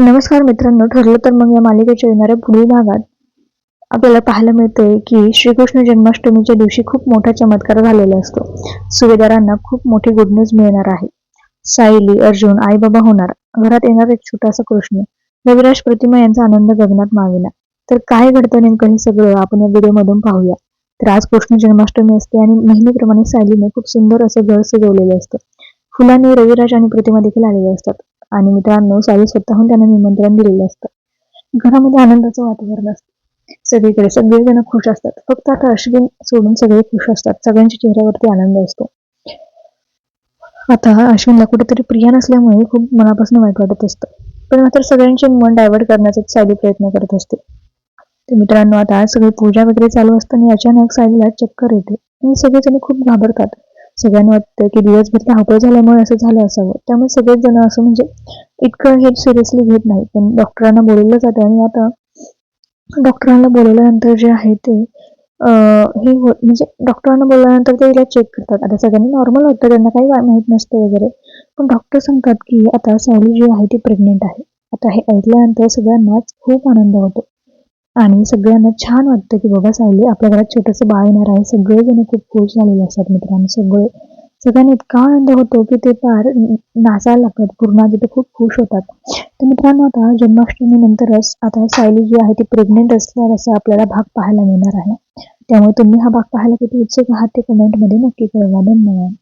नमस्कार मित्रांनो ठरलं तर मग या मालिकेच्या येणाऱ्या पुढील भागात आपल्याला पाहायला मिळतंय की श्रीकृष्ण जन्माष्टमीच्या दिवशी खूप मोठा चमत्कार झालेला असतो. सुभेदारांना खूप मोठी गुड न्यूज मिळणार आहे. सायली अर्जुन आई बाबा होणार. घरात येणार एक छोटासा कृष्ण. रविराज प्रतिमा यांचा आनंद गगनात माविला तर काय घडतं नेमकं हे सगळं आपण या व्हिडिओमधून पाहूया. तर आज कृष्ण जन्माष्टमी असते आणि नेहमीप्रमाणे सायलीने खूप सुंदर असं घर सजवलेलं असतं. फुलांनी रविराज आणि प्रतिमा देखील आलेले असतात. आणि मित्रांनो साई स्वतःहून त्यांना निमंत्रण दिलेलं असतं. घरामध्ये आनंदाचं वातावरण असतं. सगळीकडे सगळेजण खुश असतात. फक्त आता अश्विन सोडून सगळे खुश असतात. सगळ्यांच्या चेहऱ्यावरती आनंद असतो. आता अश्विनला कुठेतरी प्रिया नसल्यामुळे खूप मनापासून वाईट वाटत असतं. पण मात्र सगळ्यांचे मन डायव्हर्ट करण्याचा सायली प्रयत्न करत असते. तर मित्रांनो आता सगळी पूजा वगैरे चालू असताना अचानक सायलीला चक्कर येते आणि सगळेजण खूप घाबरतात. सगळ्यांना वाटतं की दिवसभर धावपळ झाल्यामुळे असं झालं असावं. त्यामुळे सगळेच जण असं म्हणजे इतकं हे सिरियसली घेत नाही पण डॉक्टरांना बोलवलं जातं आणि आता डॉक्टरांना बोलवल्यानंतर जे आहे ते हे हो म्हणजे डॉक्टरांना बोलल्यानंतर ते तिला चेक करतात. आता सगळ्यांना नॉर्मल होतं त्यांना काही माहीत नसतं वगैरे. पण डॉक्टर सांगतात की आता सायली जी आहे ती प्रेग्नेंट आहे. आता हे ऐकल्यानंतर सगळ्यांनाच खूप आनंद होतो. आणि सगळ्यांना छान वाटतं की बाबा सायली आपल्या घरात छोटंसं बाळ येणार आहे. सगळेजण खूप खुश झालेले असतात मित्रांनो. सगळे सगळ्यांना इतका आनंद होतो की ते फार नाचायला लागतात. पूर्ण तिथे खूप खुश होतात. तर मित्रांनो आता जन्माष्टमी नंतरच आता सायली जी आहे ती प्रेग्नेंट असणार असं आपल्याला भाग पाहायला मिळणार आहे. त्यामुळे तुम्ही हा भाग पाहायला किती उत्सुक आहात ते कमेंटमध्ये नक्की कळवा. धन्यवाद.